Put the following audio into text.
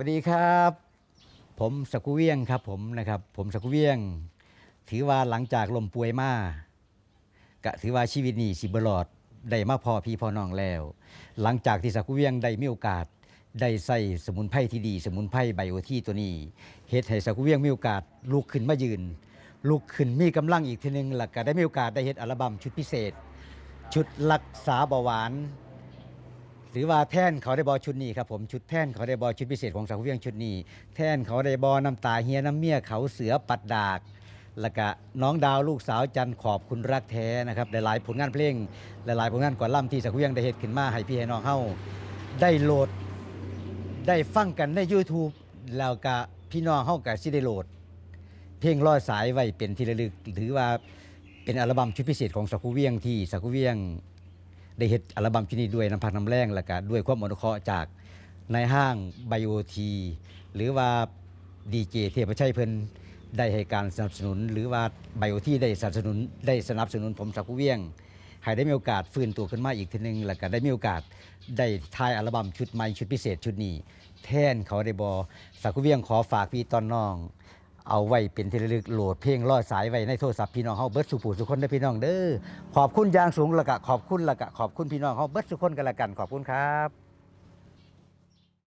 วัสดีครับ ผมสกุเวียงครับผมนะครับผมสกุเวียง ถือว่าหลังจากลมป่วยมากะถือว่าชีวิตนี้สิบรอดได้มาพอพี่พอน้องแล้ว หลังจากที่สกุเวียงได้มีโอกาสได้ใส่สมุนไพรที่ดี สมุนไพรไบโอที่ตัวนี้เฮ็ดให้สกุเวียงมีโอกาสลุกขึ้นมายืน ลุกขึ้นมีกำลังอีกทีหนึงแล้วก็ได้มีโอกาสได้เฮ็ดอัลบั้มชุดพิเศษ ชุดรักษาเบาหวาน หรือว่าแท่นเขาได้บอชุดนี้ครับผมชุดแท่นเขาได้บอชุดพิเศษของสังเวียงชุดนี้ แท่นเขาได้บอน้ำตาเฮียน้ำเมียเขาเสือปัดดากแล้วก็น้องดาวลูกสาวจันขอบคุณรักแท้นะครับหลายๆผลงานเพลงหลายๆผลงานก่อนล่ำที่สังเวียงได้เฮ็ดขึ้นมาให้พี่ให้น้องเฮาได้โหลดได้ฟังกันใน YouTube แล้วก็พี่น้องเฮาก็สิได้โหลด เพลงร้อยสายไว้เป็นที่ระลึกถือว่าเป็นอัลบั้มชุดพิเศษของสักกุเวียงที่สักกุเวียง ได้เฮ็ดอัลบั้มชุดนี้ด้วยน้ำพักน้ำแรงแล้วก็ด้วยความอนุเคราะห์จากในายห้างไบโอทีหรือว่าดีเจเทพชัยเพิ่นได้ให้การสนับสนุน หรือว่าไบโอทีได้สนับสนุนได้สนับสนุนผมสักกุเวียงให้ได้มีโอกาสฟื้นตัวขึ้นมาอีกทีหนึง แล้วก็ได้มีโอกาสได้ถ่ายอัลบั้มชุดใหม่ชุดพิเศษชุดนี้ แทนเขาได้บอสักกุเวียงขอฝากพี่ตอนน้อง เอาไว้เป็นที่ระลึกโหลดเพลงลอยสายไว้ในโทรศัพท์พี่น้องเฮาเบิร์ดสุผู้สุคนได้อพี่น้องเด้อขอบคุณอย่างสูงและกะขอบคุณและกะขอบคุณพี่น้องเฮาเบิร์ดสุคนกันละกันขอบคุณครับ